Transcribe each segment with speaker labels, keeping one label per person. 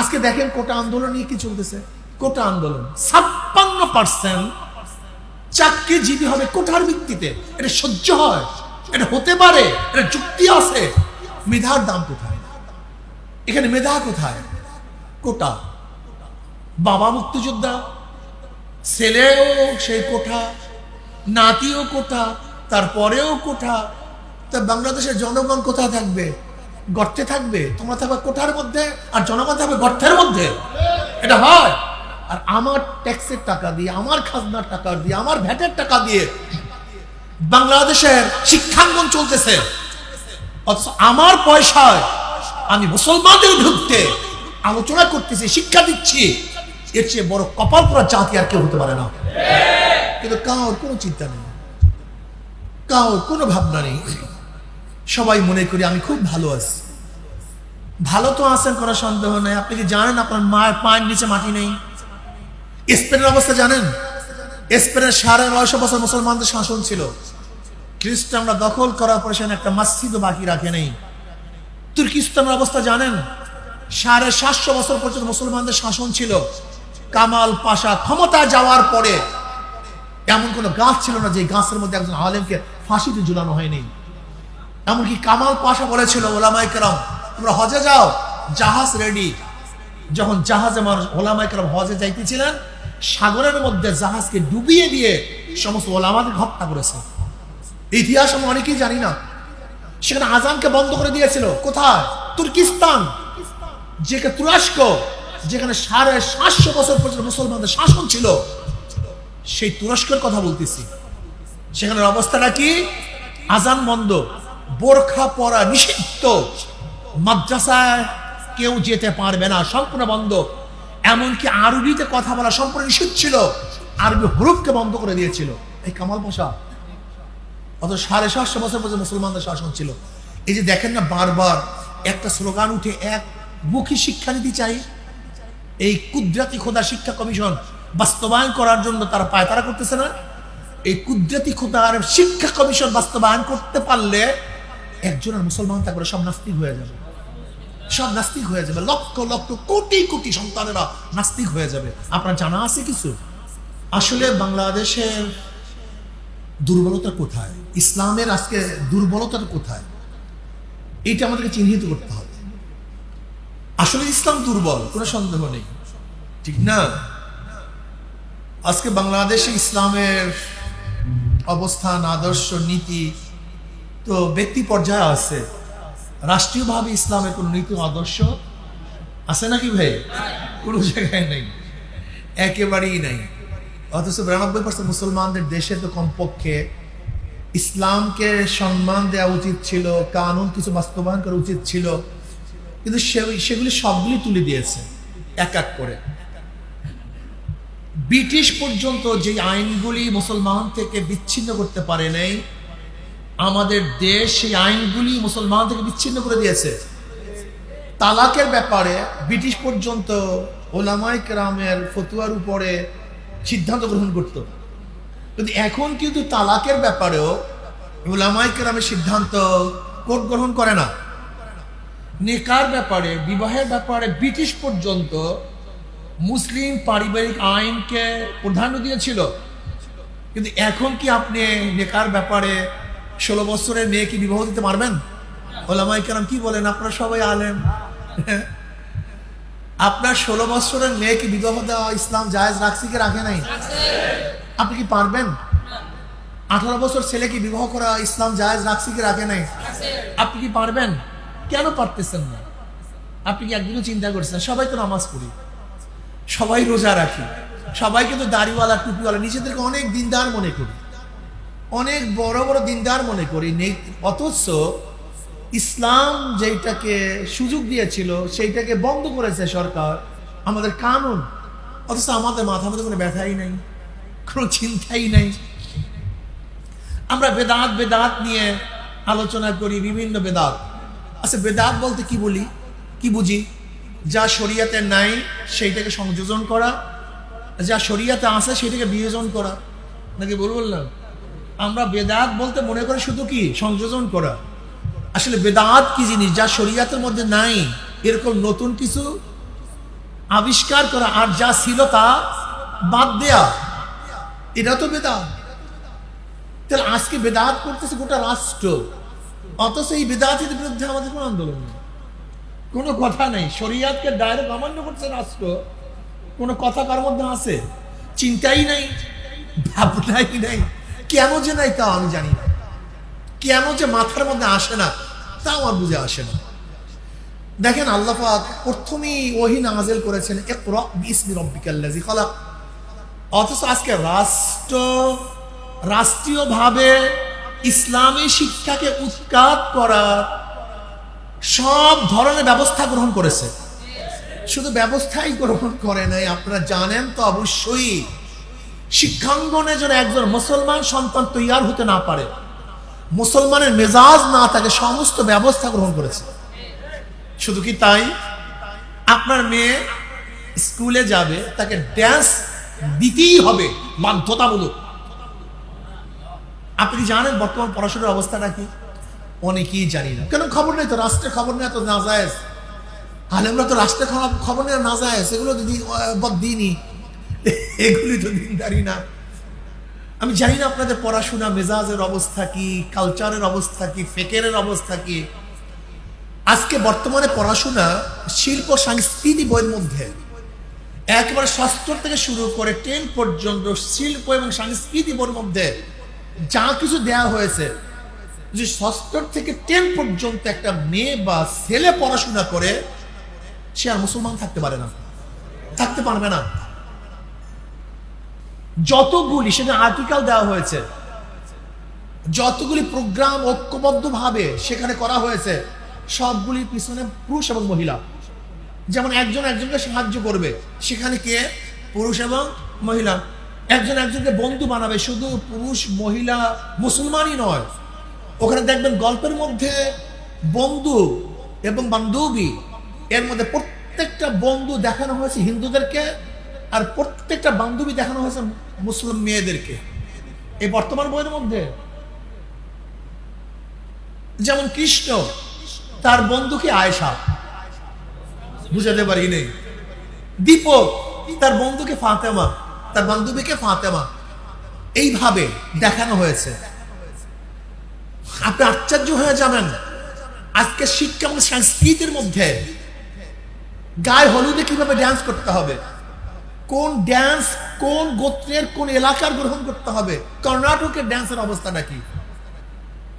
Speaker 1: আজকে দেখেন কোটা আন্দোলন নিয়ে কি চলতেছে? কোটা আন্দোলন। ছাপ্পান্ন পার্সেন্ট চাকরিজীবী হবে কোটার ভিত্তিতে। এটা সহ্য হয়, এটা হতে পারে, এটা যুক্তি আছে। মেধার দাম কোথায়? এখানে মেধা কোথায়? কোটা। বাবা মুক্তিযোদ্ধা, ছেলেও সেই কোঠা নাতিও কোঠা তারপরেও কোঠা তা বাংলাদেশের জনগণ কোথায় থাকবে? গর্তে থাকবে, তোমরা থাকবে কোঠার মধ্যে আর জনগণ থাকবে গর্তের মধ্যে। এটা হয়। আর আমার ট্যাক্সের টাকা দিয়ে, আমার খাজনার টাকা দিয়ে, আমার ভ্যাটের টাকা দিয়ে বাংলাদেশের শিক্ষাঙ্গন চলতেছে। অথচ আমার পয়সায় আমি মুসলমানদের ঢুকতে আলোচনা করতেছি, শিক্ষা দিচ্ছি। এর চেয়ে বড় কপাল পরা জাতি আর কেউ হতে পারে না। কিন্তু কাউর কোনো চিন্তা নেই। কাউর কোনো ভাবনা নেই। সবাই মনে করি আমি খুব ভালো আছি। ভালো তো আছেন, কোনো সন্দেহ নেই। আপনি কি জানেন আপনার মায়ের পায়ের নিচে মাটি নেই? স্পেনের অবস্থা জানেন? স্পেনের সাড়ে নয়শো বছর মুসলমানদের শাসন ছিল। খ্রিস্টানরা দখল করার পরে সেখানে একটা মসজিদও বাকি রাখে নেই। তুর্কিস্তানের অবস্থা জানেন? সাড়ে সাতশো বছর পর্যন্ত মুসলমানদের শাসন ছিল। কামাল পাশা ক্ষমতা যাওয়ার পরে এমন কোনো গাছ ছিল না যে গাছের মধ্যে একজন আলেমকে ফাঁসিতে ঝুলানো হয়নি। এমনকি কামাল পাশা বলেছিল ওলামাই কেরাম, তোমরা হজে যাও, জাহাজ রেডি যখন জাহাজে মানুষ ওলামাই কেরাম হজে যাইতেছিলেন, সাগরের মধ্যে জাহাজকে ডুবিয়ে দিয়ে সমস্ত ওলামাদের হত্যা করেছে। ইতিহাস আমরা অনেকেই জানি না। সেখানে আজানকে বন্ধ করে দিয়েছিল। কোথায়? তুর্কিস্তান। যেখানে তুরস্ক, যেখানে সাড়ে সাতশো বছর পর্যন্ত মুসলমানদের শাসন ছিল, সেই তুরস্কের কথা বলতেছি। সেখানের অবস্থাটা কি? আজান বন্ধ। বোরখা পরা নিষিদ্ধ। মাদ্রাসায় কেউ যেতে পারবে না, সম্পূর্ণ বন্ধ। এমনকি আরবিতে কথা বলা সম্পূর্ণ নিষিদ্ধ ছিল। আরবি হরুফকে বন্ধ করে দিয়েছিল। এই কামাল ভাষা অত সাড়ে সাতশো বছর পর্যন্ত মুসলমানদের শাসন ছিল। এই যে দেখেন না, বারবার একটা স্লোগান উঠে, এক মুখী শিক্ষা শিক্ষানীতি চাই। এই কুদরাতি খোদা শিক্ষা কমিশন বাস্তবায়ন করার জন্য তারা পায়তারা করতেছে না। এই কুদরাতি খোদার শিক্ষা কমিশন বাস্তবায়ন করতে পারলে একজনের মুসলমান থাকবে, সব নাস্তিক হয়ে যাবে। সব নাস্তিক হয়ে যাবে। লক্ষ লক্ষ, কোটি কোটি সন্তানেরা নাস্তিক হয়ে যাবে। আপনার জানা আছে কিছু? আসলে বাংলাদেশের দুর্বলতা কোথায়? ইসলামের আজকে দুর্বলতাটা কোথায়? এইটা আমাদেরকে চিহ্নিত করতে হবে। আসলে ইসলাম দুর্বল, কোনো সন্দেহ নেই। ঠিক না? আজকে বাংলাদেশে ইসলামের অবস্থান, আদর্শ, নীতি তো ব্যক্তি পর্যায়ে আছে। রাষ্ট্রীয়ভাবে ইসলামের কোনো নীতি আদর্শ আছে নাকি ভাই? কোনো জায়গায় নেই। একেবারেই নাই। অথচ বিরানব্বই পার্সেন্ট মুসলমানদের দেশে তো কমপক্ষে ইসলামকে সম্মান দেওয়া উচিত ছিল, কানুন কিছু বাস্তবায়ন করা উচিত ছিল, কিন্তু সেগুলি সবগুলি তুলে দিয়েছে, এক এক করে। ব্রিটিশ পর্যন্ত যে আইনগুলি মুসলমান থেকে বিচ্ছিন্ন করতে পারে নাই আমাদের দেশ সেই আইনগুলি মুসলমান থেকে বিচ্ছিন্ন করে দিয়েছে। তালাকের ব্যাপারে ব্রিটিশ পর্যন্ত ওলামাই কেরামের ফতুয়ার উপরে সিদ্ধান্ত গ্রহণ করত। কিন্তু এখন কিন্তু তালাকের ব্যাপারেও ওলামাই কেরামের সিদ্ধান্ত কোর্ট গ্রহণ করে না। নেকার ব্যাপারে, বিবাহের ব্যাপারে ব্রিটিশ পর্যন্ত মুসলিম পারিবারিক আইনকে প্রাধান্য দিয়েছিল। কিন্তু এখন কি আপনি নেকার ব্যাপারে ষোলো বছরের মেয়েকে বিবাহ দিতে পারবেন? ওলামাই কেরাম কি বলেন? আপনারা সবাই আলেম। আপনার ষোলো বছরের মেয়েকে বিবাহ দেওয়া ইসলাম জায়েজ রাখছি কি রাখে নাই? আপনি কি পারবেন? আঠারো বছর ছেলেকে বিবাহ করা ইসলাম জায়েজ রাখছি কি রাখে নাই? আপনি কি পারবেন? কেন পারতেছেন না? আপনি কি একদিনও চিন্তা করছেন? সবাই তো নামাজ পড়ি। সবাই রোজা রাখি। সবাই কিন্তু দাড়িওয়ালা, টুপিওয়ালা, নিজেদেরকে অনেক দিনদার মনে করি। অনেক বড় বড় দিনদার মনে করি, নেই, অথচ ইসলাম যেটাকে সুযোগ দিয়েছিল, সেইটাকে বন্ধ করেছে সরকার, আমাদের কানুন। অথচ আমাদের মাথা মধ্যে কোনো ব্যথাই নাই, কোনো চিন্তাই নাই। আমরা বেদাত বেদাত নিয়ে আলোচনা করি, বিভিন্ন বেদাত। আচ্ছা বেদাত বলতে কি বলি, কি বুঝি? যা শরিয়াতে নাই, সেইটাকে সংযোজন করা, যা শরিয়াতে আছে সেটাকে বিয়োজন করা, নাকি বল বললাম? আমরা বেদাত বলতে মনে করি শুধু কি? সংযোজন করা। আসলে বেদাত কি জিনিস? যা শরিয়াতের মধ্যে নাই, এরকম নতুন কিছু আবিষ্কার করা আর যা ছিল তা বাদ দেয়া। এটা তো বেদাত। তাহলে আজকে বেদাত করতেছে গোটা রাষ্ট্র। অথচ এই বেদাতের বিরুদ্ধে আমাদের কোনো আন্দোলন নেই। কোনো কথা নেই। শরিয়াতকে ডাইরেক্ট অমান্য করছে রাষ্ট্র। কোনো কথা কার মধ্যে আছে? চিন্তাই নাই, ভাবনাই নাই। কেন যে নাই তাও আমি জানি না। কেন যে মাথার মধ্যে আসে না তা আমার বুঝে আসে না। দেখেন আল্লাহ পাক প্রথমেই ওহি নাজেল করেছেন অথচ আজকে রাষ্ট্র, রাষ্ট্রীয়ভাবে ইসলামী শিক্ষাকে উৎখাত করার সব ধরনের ব্যবস্থা গ্রহণ করেছে। শুধু ব্যবস্থাই গ্রহণ করে নাই, আপনারা জানেন তো অবশ্যই। শিক্ষাঙ্গনে যেন একজন মুসলমান সন্তান তৈয়ার হতে না পারে, মুসলমানের মেজাজ না থাকে, সমস্ত ব্যবস্থা গ্রহণ করেছে। শুধু কি তাই? আপনার মেয়ে স্কুলে যাবে, তাকে ড্যান্স দিতেই হবে বাধ্যতামূলক। আপনি জানেন বর্তমান পড়াশোনার অবস্থাটা কি? অনেকেই জানি না। কেন খবর নেই তো? রাষ্ট্রের খবর নেই তো না যায়। আলেমরা তো রাষ্ট্রের খবর নেই না যায়। সেগুলো তো দিনই এগুলি তো দিনদারি না। আমি জানি না আপনাদের পড়াশোনা, মেজাজের অবস্থা কি কালচারের অবস্থা কি ফেকেরের অবস্থা কি। আজকে বর্তমানে পড়াশোনা শিল্প সংস্কৃতি বইয়ের মধ্যে। একেবারে ষষ্ঠ থেকে শুরু করে টেন পর্যন্ত শিল্প এবং সংস্কৃতি বইয়ের মধ্যে যা কিছু দেয়া হয়েছে, যে ষষ্ঠ থেকে টেন পর্যন্ত একটা মেয়ে বা ছেলে পড়াশোনা করে, সে আর মুসলমান থাকতে পারে না। থাকতে পারবে না। যতগুলি সেখানে আর্টিকেল দেওয়া হয়েছে, যতগুলি প্রোগ্রাম ঐক্যবদ্ধভাবে সেখানে করা হয়েছে, সবগুলির পিছনে পুরুষ এবং মহিলা। যেমন একজন একজনকে সাহায্য করবে, সেখানে কে? পুরুষ এবং মহিলা। একজন একজনকে বন্ধু বানাবে, শুধু পুরুষ, মহিলা, মুসলমানই নয়। ওখানে দেখবেন গল্পের মধ্যে বন্ধু এবং বান্ধবী, এর মধ্যে প্রত্যেকটা বন্ধু দেখানো হয়েছে হিন্দুদেরকে আর প্রত্যেকটা বান্ধবী দেখানো হয়েছে মুসলিম মেয়েদেরকে। এই বর্তমান বইয়ের মধ্যে যেমন কৃষ্ণ, তার বন্ধুকে আয়সা বুঝাতে পারি নেই। দীপক, তার বন্ধুকে ফাতেমা? তার বান্ধবীকে ফাতেমা? এইভাবে দেখানো হয়েছে। আপনি আশ্চর্য হয়ে যাবেন। আজকে শিক্ষা সংস্কৃতির মধ্যে গায়ে হলুদে কীভাবে ড্যান্স করতে হবে? কোন ড্যান্স কোন গোত্রের কোন এলাকার গ্রহণ করতে হবে? কর্ণাটকের ড্যান্সের অবস্থাটা কি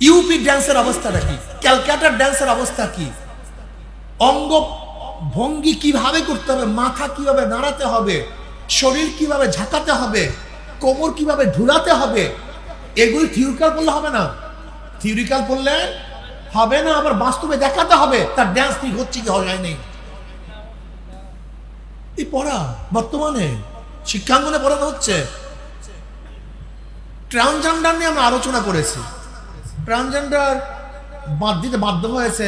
Speaker 1: ইউপি ড্যান্সের অবস্থাটা কি ক্যালকাটার ড্যান্সের অবস্থা কি? অঙ্গ ভঙ্গি কীভাবে করতে হবে? মাথা কীভাবে নাড়াতে হবে? শরীর কীভাবে ঝাঁকাতে হবে? কোমর কীভাবে ঢুলাতে হবে? এগুলি থিওরিক্যাল পড়লে হবে না? থিওরিক্যাল পড়লে হবে না, আবার বাস্তবে দেখাতে হবে। তার ড্যান্স ঠিক হচ্ছে কি হয় নেই? এই পড়া, বর্তমানে শিক্ষাঙ্গনে পড়ানো হচ্ছে। ট্রান্সজেন্ডার নিয়ে আমরা আলোচনা করেছি। ট্রান্সজেন্ডার বাদ দিতে বাধ্য হয়েছে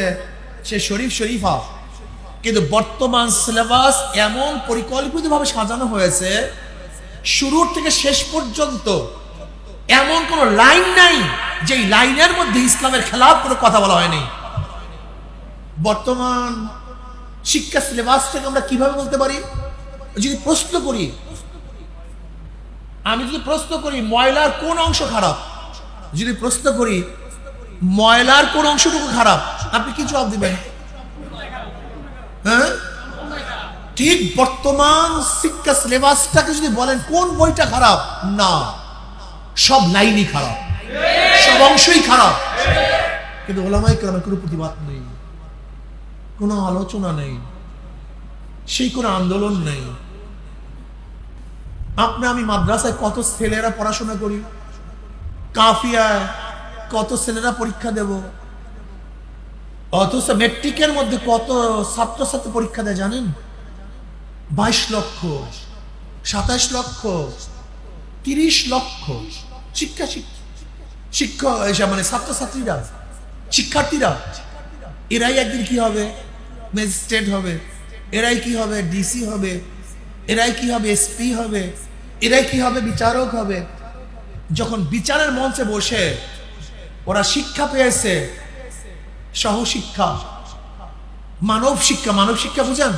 Speaker 1: সে শরীফ শরীফা। কিন্তু বর্তমান সিলেবাস এমন পরিকল্পিতভাবে সাজানো হয়েছে, শুরুর থেকে শেষ পর্যন্ত এমন কোন লাইন নাই যে লাইনের মধ্যে ইসলামের খেলাফ কোনো কথা বলা হয়নি। বর্তমান শিক্ষা সিলেবাসটাকে আমরা কীভাবে বলতে পারি? যদি প্রশ্ন করি, আমি যদি প্রশ্ন করি, ময়লার কোন অংশ খারাপ? যদি প্রশ্ন করি, ময়লার কোন অংশটুকু খারাপ? আপনি কি জবাব দিবেন? হ্যাঁ? ঠিক বর্তমান শিক্ষা সিলেবাসটাকে যদি বলেন, কোন বইটা খারাপ? না। সব লাইনই খারাপ। সব অংশই খারাপ। কিন্তু ওলামাই কেরামের কোনো প্রতিবাদ নেই। কোনো আলোচনা নেই, সেই কোনো আন্দোলন নেই। আপনি, আমি মাদ্রাসায় কত ছেলেরা পড়াশোনা করি, কাফিয়ায় কত ছেলেরা পরীক্ষা দেব, অথচ মেট্রিকের মধ্যে কত ছাত্রছাত্রী পরীক্ষা দেয় জানেন? বাইশ লক্ষ, সাতাশ লক্ষ, তিরিশ লক্ষ শিক্ষা শিক্ষক মানে ছাত্রছাত্রীরা, শিক্ষার্থীরা এরাই একদিন কি হবে? ম্যাজিস্ট্রেট হবে। এরাই কি হবে? ডিসি হবে। এরাই কি হবে? এসপি হবে। এরাই কি হবে? বিচারক হবে। যখন বিচারের মঞ্চে বসে, ওরা শিক্ষা পেয়েছে। সহশিক্ষা। মানব শিক্ষা। মানব শিক্ষা বুঝেন?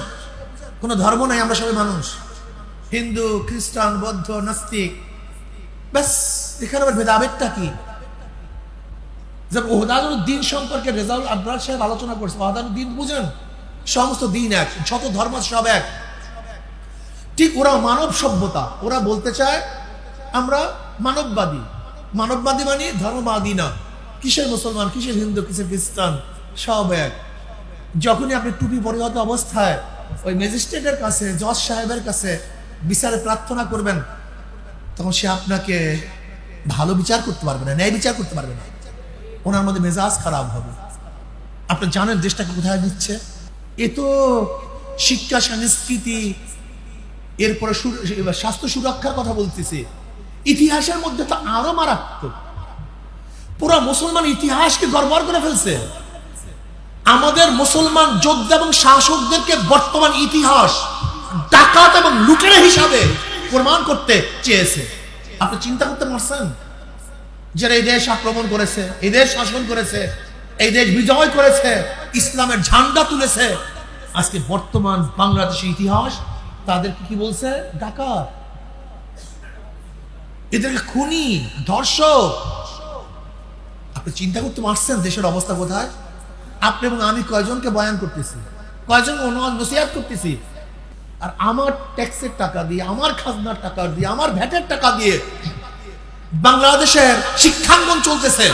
Speaker 1: কোনো ধর্ম নাই, আমরা সবাই মানুষ। হিন্দু, খ্রিস্টান, বৌদ্ধ, নাস্তিক। ব্যাস, এখানে আবার ভেদাভেদটা কি? যে ওহদানুদ্দিন সম্পর্কে রেজাউল আব্রার সাহেব আলোচনা করছে ওহদানুদ্দিন বুঝেন? সমস্ত দিন এক, যত ধর্ম সব এক। ঠিক ওরা মানব সভ্যতা, ওরা বলতে চায় আমরা মানববাদী। মানববাদী মানে ধর্মবাদী না। কিসের মুসলমান, কিসের হিন্দু, কিসের খ্রিস্টান, সব এক। যখনই আপনি টুপি পরিহত অবস্থায় ওই ম্যাজিস্ট্রেটের কাছে, জজ সাহেবের কাছে বিচারে প্রার্থনা করবেন, তখন সে আপনাকে ভালো বিচার করতে পারবে না, ন্যায় বিচার করতে পারবে না। ওনার মধ্যে মেজাজ খারাপ হবে। আপনি জানেন দেশটাকে কোথায় দিচ্ছে এ তো শিক্ষা, সংস্কৃতি, এরপরে স্বাস্থ্য সুরক্ষার কথা বলতেছে। ইতিহাসের মধ্যে তো আরও মারাত্মক। পুরো মুসলমান ইতিহাসকে গড়বড় করে ফেলছে। আমাদের মুসলমান যোদ্ধা এবং শাসকদেরকে বর্তমান ইতিহাস ডাকাত এবং লুটেরা হিসাবে প্রমাণ করতে চেয়েছে। আপনি চিন্তা করতে পারছেন? যারা এই দেশ আক্রমণ করেছে, এই দেশ শাসন করেছে, এই দেশ বিজয় করেছে, ইসলামের ঝান্ডা তুলেছে। আজকে বর্তমান বাংলাদেশের ইতিহাস তাদেরকে কি বলছে? ডাকাত। এদেরকে খুনি, ধর্ষক। আপনি চিন্তা করতে পারছেন দেশের অবস্থা কোথায়? আপনি এবং আমি কয়জনকে বয়ান করতেছি? কয়জন নসিহাত করতেছি? আর আমার ট্যাক্সের টাকা দিয়ে, আমার খাজনার টাকা দিয়ে, আমার ভ্যাটের টাকা দিয়ে বাংলাদেশের শিক্ষাঙ্গন চলতেছে।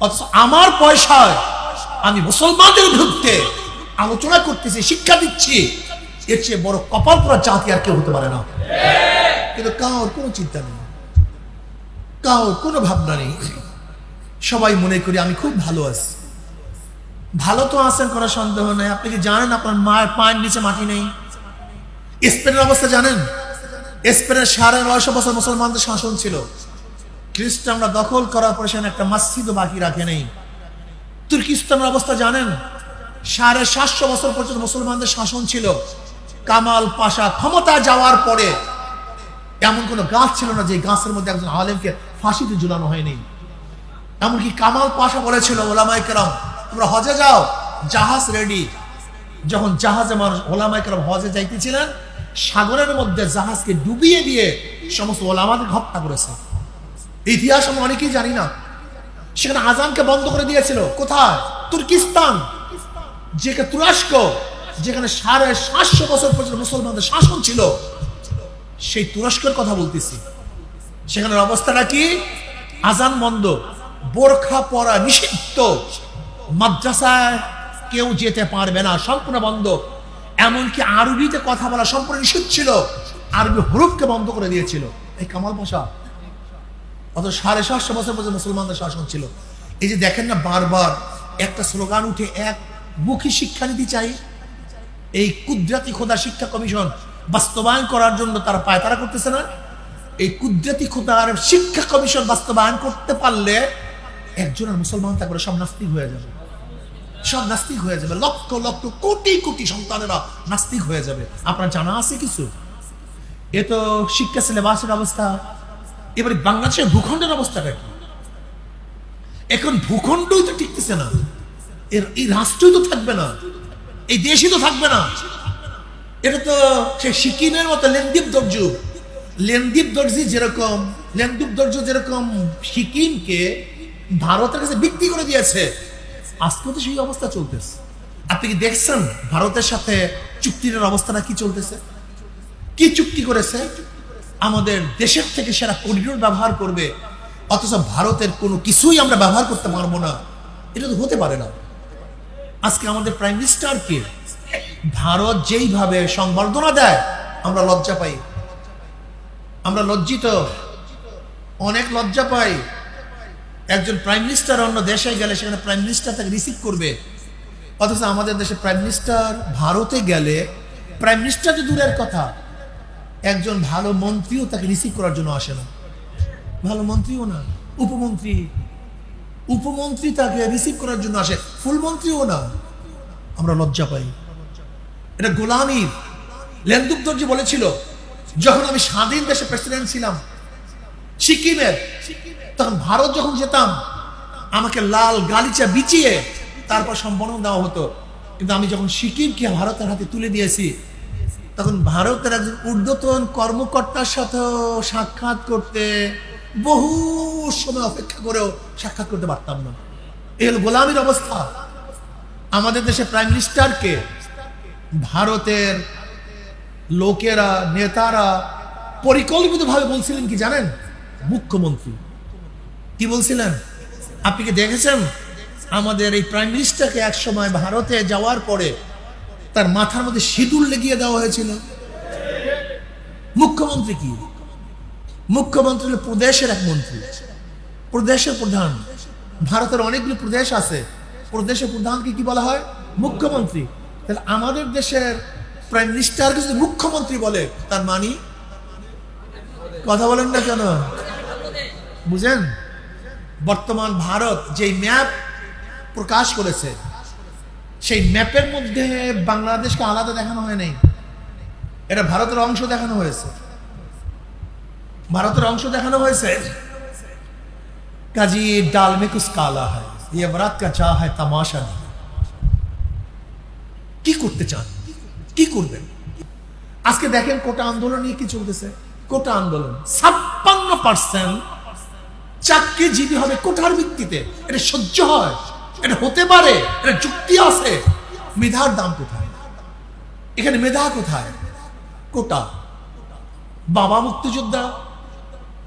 Speaker 1: অথচ আমার পয়সায় আমি মুসলমানদের বিরুদ্ধে আলোচনা করতেছি, শিক্ষা দিচ্ছি। এর চেয়ে বড় কপাল পরা জাতি আর কেউ হতে পারে না। কিন্তু কাউর কোনো চিন্তা নেই। কাউর কোনো ভাবনা নেই। সবাই মনে করি আমি খুব ভালো আছি। ভালো তো আছেন, কোনো সন্দেহ নেই। আপনি কি জানেন আপনার মায়ের পায়ের নিচে মাটি নেই? স্পেনের অবস্থা জানেন? স্পেনের সাড়ে নয়শো বছর মুসলমানদের শাসন ছিল। খ্রিস্টানরা দখল করার পরে সেখানে একটা মসজিদও বাকি রাখে নেই। তুর্কিস্তানের অবস্থা জানেন? সাড়ে সাতশো বছর পর্যন্ত মুসলমানদের শাসন ছিল। কামাল পাশা ক্ষমতা যাওয়ার পরে এমন কোনো গাছ ছিল না যে গাছের মধ্যে একজন আলেমকে ফাঁসিতে ঝুলানো হয়নি। এমনকি কামাল পাশা বলেছিল ওলামাই কেরাম, তোমরা হজে যাও, জাহাজ রেডি যখন জাহাজে মানুষ ওলামাই কেরাম হজে যাইতেছিলেন সাগরের মধ্যে জাহাজকে ডুবিয়ে দিয়ে সমস্ত ওলামাদের হত্যা করেছে। ইতিহাস আমরা অনেকেই জানি না। সেখানে আজানকে বন্ধ করে দিয়েছিল। কোথায়? তুর্কিস্তান। যেখানে তুরস্ক, যেখানে সাড়ে সাতশো বছর পর্যন্ত মুসলমানদের শাসন ছিল, সেই তুরস্কের কথা বলতেছি। সেখানের অবস্থাটা কি? আজান বন্ধ, বোরখা পরা নিষিদ্ধ, মাদ্রাসায় কেউ যেতে পারবে না সম্পূর্ণ বন্ধ। এমনকি আরবিতে কথা বলা সম্পূর্ণ নিষিদ্ধ ছিল। আরবি হরুফকে বন্ধ করে দিয়েছিল। এই কামাল পাশা অত সাড়ে সাতশো বছর পর্যন্ত মুসলমানদের শাসন ছিল। এই যে দেখেন না, বারবার একটা স্লোগান উঠে, এক মুখী শিক্ষানীতি চাই। এই কুদরাতি খোদা শিক্ষা কমিশন বাস্তবায়ন করার জন্য তারা পায়তারা করতেছে না। এই কুদরাতি খোদার শিক্ষা কমিশন বাস্তবায়ন করতে পারলে একজনের মুসলমান থাকবে সব নাস্তিক হয়ে যাবে। সব নাস্তিক হয়ে যাবে। লক্ষ লক্ষ কোটি কোটি সন্তানেরা নাস্তিক হয়ে যাবে। আপনার জানা আছে কিছু? এ তো শিক্ষা সিলেবাসের অবস্থা। এবারে বাংলাদেশের ভূখণ্ডের অবস্থাটা কি? এখন ভূখণ্ডই তো টিকতেছে না। এর, এই রাষ্ট্রই তো থাকবে না। এই দেশই তো থাকবে না। এটা তো সেই সিকিমের মতো লেনদীপ দর্জ লেনদীপ দর্জি যেরকম, লেনদীপ দর্জ যেরকম সিকিমকে ভারতের কাছে বিক্রি করে দিয়েছে আজকেও তো সেই অবস্থা চলতেছে। আপনি কি দেখছেন ভারতের সাথে চুক্তির অবস্থাটা কি চলতেছে? কি চুক্তি করেছে? আমাদের দেশের থেকে সেরা করিডোর ব্যবহার করবে, অথচ ভারতের কোনো কিছুই আমরা ব্যবহার করতে পারব না। এটা তো হতে পারে না। আজকে আমাদের প্রাইম মিনিস্টারকে ভারত যেইভাবে সংবর্ধনা দেয়, আমরা লজ্জা পাই। আমরা লজ্জিত। অনেক লজ্জা পাই। একজন প্রাইম মিনিস্টার অন্য দেশে গেলে সেখানে প্রাইম মিনিস্টার তাকে রিসিভ করবে। অথচ আমাদের দেশে প্রাইম মিনিস্টার ভারতে গেলে প্রাইম মিনিস্টার তো দূরের কথা। একজন ভালো মন্ত্রীও তাকে রিসিভ করার জন্য আসে না। ভালো মন্ত্রীও না, উপমন্ত্রী। উপমন্ত্রী তাকে রিসিভ করার জন্য আসে ফুলমন্ত্রীও না। আমরা লজ্জা পাই। এটা গোলামির লেন্দুক দর্জি বলেছিল, যখন আমি স্বাধীন দেশে প্রেসিডেন্ট ছিলাম, সিকিমের তখন ভারত যখন যেতাম, আমাকে লাল গালিচা বিচিয়ে তারপর সম্পন্ন দেওয়া হতো। কিন্তু আমি যখন সিকিমকে ভারতের হাতে তুলে দিয়েছি, তখন ভারতের একজন ঊর্ধ্বতন কর্মকর্তার সাথেও সাক্ষাৎ করতে বহু সময় অপেক্ষা করেও সাক্ষাৎ করতে পারতাম না। এই হলো গোলামীর অবস্থা। আমাদের দেশে প্রাইম মিনিস্টারকে ভারতের লোকেরা, নেতারা পরিকল্পিতভাবে বলছিলেন কি জানেন? মুখ্যমন্ত্রী। কি বলছিলেন? আপনি কি দেখেছেন? আমাদের এই প্রাইম মিনিস্টারকে এক সময় ভারতে যাওয়ার পরে তার মাথার মধ্যে সিঁদুর লেগিয়ে দেওয়া হয়েছিল। মুখ্যমন্ত্রী কি? মুখ্যমন্ত্রী হলো প্রদেশের এক মন্ত্রী। প্রদেশের প্রধান। ভারতের অনেকগুলো প্রদেশ আছে। প্রদেশের প্রধানকে কি বলা হয়? মুখ্যমন্ত্রী। তাহলে আমাদের দেশের প্রাইম মিনিস্টারকে যদি মুখ্যমন্ত্রী বলে, তার মানি? কথা বলেন না কেন? বুঝেন? বর্তমান ভারত যেই ম্যাপ প্রকাশ করেছে সেই ম্যাপের মধ্যে বাংলাদেশকে আলাদা দেখানো হয় নাই এটা ভারতের অংশ দেখানো হয়েছে ভারতের অংশ দেখানো হয়েছে কাজী ডাল মে কুছ কালা হয় ये बरात का चाह है तमाशा नहीं কি করতে চান কি করবেন আজকে দেখেন কোটা আন্দোলন নিয়ে কি চলতেছে কোটা আন্দোলন ছাপ্পান্ন পার্সেন্ট চাকরিজীবী হবে কোটার ভিত্তিতে। এটা সহ্য হয়, এটা হতে পারে, এটা যুক্তি আছে। মেধার দাম কোথায়? এখানে মেধা কোথায়? কোটা। বাবা মুক্তিযোদ্ধা,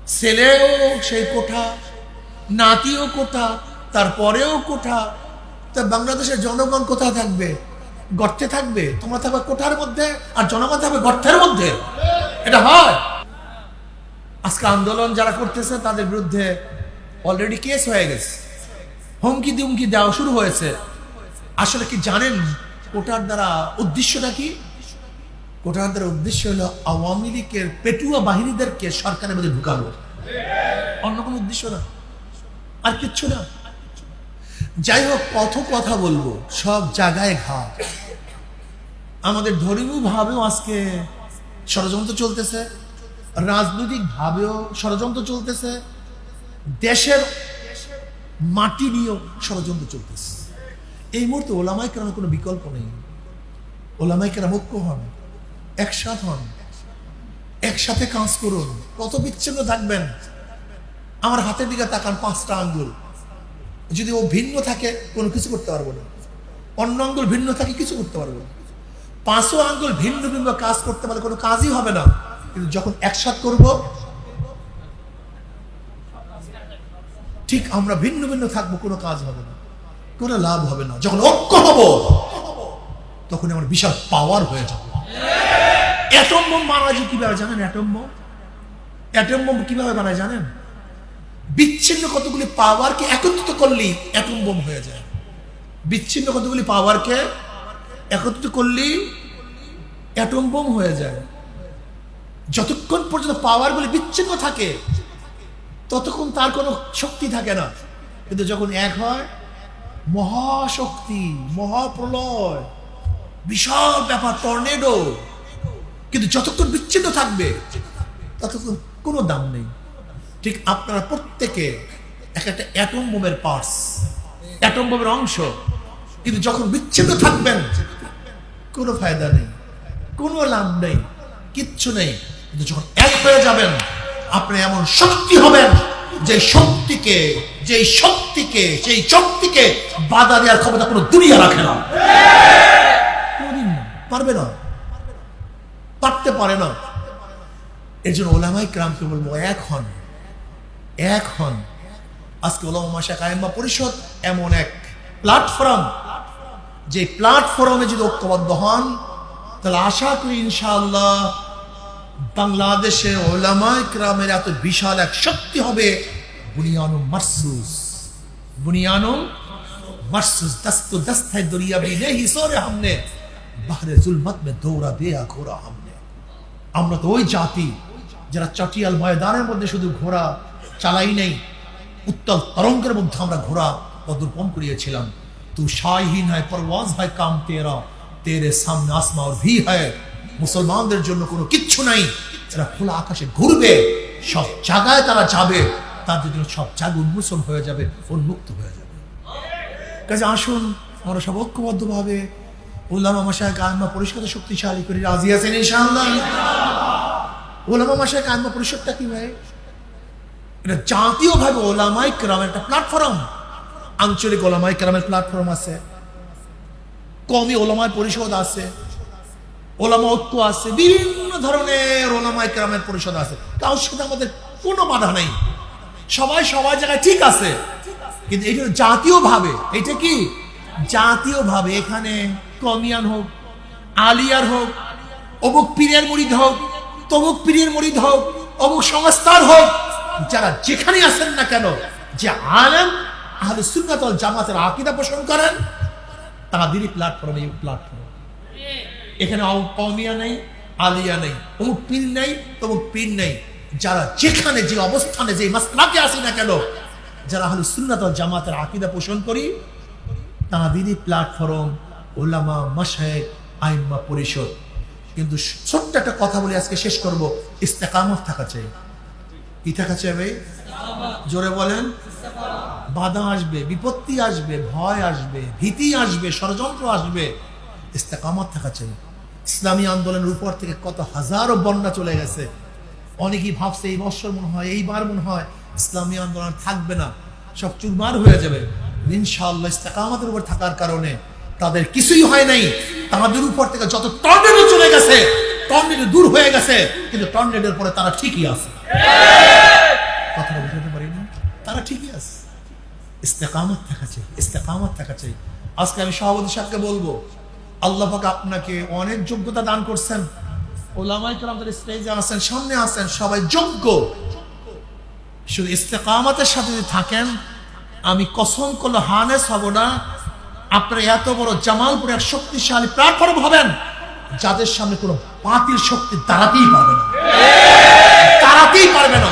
Speaker 1: ছেলেও সেই কোঠা, নাতিও কোঠা, তারপরেও কোঠা। তা বাংলাদেশের জনগণ কোথায় থাকবে? গর্তে থাকবে? তোমরা থাকবে কোঠার মধ্যে, আর জনগণ থাকবে গর্তের মধ্যে। এটা হয়। আজকে আন্দোলন যারা করতেছে, তাদের বিরুদ্ধে অলরেডি কেস হয়ে গেছে। হুমকি দুমকি দেওয়া শুরু হয়েছে। আসলে কি জানেন কোটার দ্বারা উদ্দেশ্যটা কি? কোটার দ্বারা উদ্দেশ্য হলো আওয়ামী লীগের পেটুয়া বাহিনীদেরকে সরকারের মধ্যে ঢুকানো। অন্য কোনো উদ্দেশ্য না। আর কিচ্ছু না। যাই হোক, কত কথা বলব, সব জায়গায় ঘাট। আমাদের ধর্মীয় ভাবেও আজকে ষড়যন্ত্র চলতেছে। রাজনৈতিক ভাবেও ষড়যন্ত্র চলতেছে, দেশের মাটি নিয়েও ষড়যন্ত্র চলতেছে। এই মুহূর্তে ওলামাই কেরামের কোনো বিকল্প নেই। ওলামাই কেরাম ঐক্য হন, একসাথ হন, একসাথে কাজ করুন। কত বিচ্ছিন্ন থাকবেন? আমার হাতের দিকে তাকান পাঁচটা আঙ্গুল। যদি ও ভিন্ন থাকে, কোনো কিছু করতে পারব না। অন্য আঙ্গুল ভিন্ন থাকে, কিছু করতে পারব না। পাঁচও আঙ্গুল ভিন্ন ভিন্ন কাজ করতে পারলে কোনো কাজই হবে না। কিন্তু যখন একসাথ করব, ঠিক আমরা ভিন্ন ভিন্ন থাকব, কোনো কাজ হবে না, কোনো লাভ হবে না। যখন ঐক্য হব, তখন আমার বিশাল পাওয়ার হয়ে যাবে। অ্যাটম বোম বানায় যে কীভাবে জানেন অ্যাটম বোম অ্যাটম বোম কীভাবে বানায় জানেন? বিচ্ছিন্ন কতগুলি পাওয়ারকে একত্রিত করলেই অ্যাটম বোম হয়ে যায়। বিচ্ছিন্ন কতগুলি পাওয়ারকে একত্রিত করলেই অ্যাটম বোম হয়ে যায়। যতক্ষণ পর্যন্ত পাওয়ারগুলি বিচ্ছিন্ন থাকে, ততক্ষণ তার কোনো শক্তি থাকে না। কিন্তু যখন এক হয়, মহাশক্তি, মহাপ্রলয়, বিশাল ব্যাপার টর্নেডো কিন্তু যতক্ষণ বিচ্ছিন্ন থাকবে, ততক্ষণ কোনো দাম নেই। ঠিক আপনারা প্রত্যেকে এক একটা অ্যাটম বোমের পার্টস অ্যাটম বোমের অংশ, কিন্তু যখন বিচ্ছিন্ন থাকবেন, কোনো ফায়দা নেই, কোনো লাভ নেই, কিচ্ছু নেই। কিন্তু যখন এক হয়ে যাবেন, আপনি এমন শক্তি হবেন যে শক্তিকে যে শক্তিকে সেই শক্তিকে বাধা দেওয়ার ক্ষমতা কোনো দুনিয়া রাখে না। পারবে না। পারতে পারে না। এর জন্য ওলামাই ক্রামকে বলব, এক হন এক হন। আজকে ওলামা মাসা কায়েম্মা পরিষদ এমন এক প্ল্যাটফর্ম, যে প্ল্যাটফর্মে যদি ঐক্যবদ্ধ হন, তাহলে আশা করি ইনশাআল্লাহ বাংলাদেশে ওলামায় ক্রামের এত বিশাল এক শক্তি হবে বুনিয়ানো মার্সুস। বুনিয়ানো মার্সুস। দস্ত দস্তায় দরিয়া বিলে হি সোরে হামনে। বাহরে জুলমত মে দৌড়া বেয়া ঘোরা হামনে। আমরা তো ওই জাতি যারা চটিয়াল ময়দানের মধ্যে শুধু ঘোরা চালাই নেই, উত্তল তরঙ্গের মধ্যে আমরা ঘোরা পদর্পণ করিয়েছিলাম। তু শাহীন হয়, পরওয়াজ হয়, কাম তেরা। তেরে সামনে আসমা আর ভি হয়। মুসলমানদের জন্য কোনো কিচ্ছু নাই। এরা খোলা আকাশে ঘুরবে, সব জায়গায় তারা যাবে। তাদের জন্য সব জায়গা উন্মোচন হয়ে যাবে, উন্মুক্ত হয়ে যাবে। কাজে আসুন, আমরা সব ঐক্যবদ্ধভাবে ওলামা মাসায় কায়মা পরিষ্কার শক্তিশালী করে রাজি আছেন ইনশাআল্লাহ। ওলামা মাসায় কায়মা পরিষদটা কি ভাই? এটা জাতীয়ভাবে ওলামাই কেরামের একটা প্ল্যাটফর্ম। আঞ্চলিক ওলামাই কেরামের প্ল্যাটফর্ম আছে। কমি ওলামায় পরিষদ আছে। ওলামা ঐক্য আছে, বিভিন্ন ধরনের ওলামাই কেরামের পরিষদ আছে। কারোর সাথে আমাদের কোনো বাধা নেই। সবাই সবাই জায়গায় ঠিক আছে। কিন্তু এটা জাতীয়ভাবে, এটা কি? জাতীয়ভাবে এখানে কমিয়ান হোক, আলিয়ার হোক, অমুক পীরের মরিদ হোক, তমুক পীরের মরিদ হোক, অমুক সংস্থার হোক, যারা যেখানে আসেন না কেন, যে আলেম, আহলে সুন্নাত জামাতের আকীদা পোষণ করেন তাদেরই প্ল্যাটফর্ম প্ল্যাটফর্ম এখানে অ- কমিয়া নেই, আলিয়া নেই অমুক পীর নেই তমুক পীর নেই। যারা যেখানে যে অবস্থানে যে মাসলাকে আসি না কেন, যারা হলো সুন্নাত জামাতের আকিদা পোষণ করি তাঁদেরই প্ল্যাটফর্ম ওলামা মাসায়েক আইম্মা পরিষদ। কিন্তু ছোট্ট একটা কথা বলে আজকে শেষ করব, ইস্তেকামত থাকা চাই। কি থাকা চাই ভাই? জোরে বলেন। বাধা আসবে, বিপত্তি আসবে, ভয় আসবে, ভীতি আসবে, ষড়যন্ত্র আসবে, ইস্তেকামত থাকা চাই। ইসলামী আন্দোলনের উপর থেকে কত হাজারো বন্যা চলে গেছে। অনেকেই ভাবছে এই বছর মনে হয়, এইবার মনে হয় ইসলামী আন্দোলন থাকবে না। সব চুরমার হয়ে যাবে। ইনশাআল্লাহ ইস্তেকামতের উপর থাকার কারণে তাদের কিছুই হয় নাই। তাদের উপর থেকে যত টর্নেডো চলে গেছে, টর্নেডো দূর হয়ে গেছে, কিন্তু টর্নেডোর পরে তারা ঠিকই আছে। কথাটা বুঝাতে পারি না? তারা ঠিকই আছে। ইস্তেকামত থাকা চাই, ইস্তেকামত থাকা চাই। আজকে আমি সভাপতি সাহেবকে বলব আল্লাহ পাক আপনাকে অনেক যোগ্যতা দান করছেন। ওলামাই কেরাম যারা স্টেজে আছেন, সামনে আছেন, সবাই যোগ্য। শুধু ইস্তেকামতের সাথে যদি থাকেন, আমি কসম করলে হানেস হব না। আপনারা এত বড় জামালপুরে এক শক্তিশালী প্ল্যাটফর্ম হবেন, যাদের সামনে কোনো বাতিল শক্তি দাঁড়াতেই পারবে না। দাঁড়াতেই পারবে না।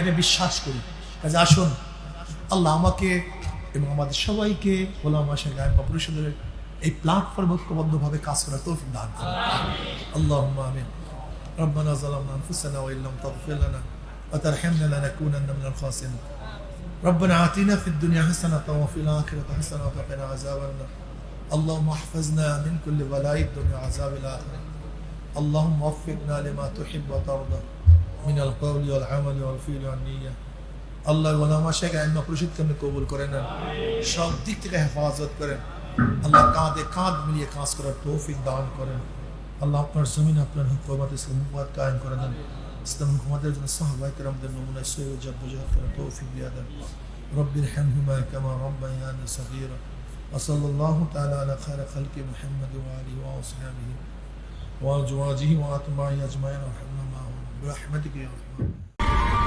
Speaker 1: এটা বিশ্বাস করি। কাজে আসুন, আল্লাহ আমাকে এবং আমাদের সবাইকে ওলামা গায়ক পরিষদের এই প্ল্যাটফর্ম ঐক্যবদ্ধভাবে কাজ করার তৌফিক দান করুন আল্লাহ আমিন ربنا ظلمنا انفسنا وان لم تغفر لنا وترحمنا لنكونن من الخاسرين ربنا آتنا في الدنيا حسنة وفي الآخرة حسنة وقنا عذاب النار اللهم احفظنا من كل بلاء الدنيا وعذاب الآخرة اللهم وفقنا لما تحب وترضى من القول والعمل والفعل والنية আল্লাহ ওলামা শেখ আইমা পরিষদকে আপনি কবুল করে নেন সব দিক থেকে হেফাজত করেন আল্লাহ কাঁধে কাঁধ মিলিয়ে কাজ করার তৌফিক দান করেন আল্লাহ আপনার জমিন আপনার হুকুমত ইসলাম হুকুমত কায়েম করে দেন ইসলাম হুকুমতের জন্য সাহাবাই কেরামদের নমুনায় সৈয়দ জব্বজাত করার তৌফিক দিয়ে দেন رب ارحمهما كما ربياني صغيرا وصلى الله تعالى على خير خلق محمد وآله وأصحابه وأزواجه وأتباعه أجمعين وارحمنا معهم برحمتك يا رحمن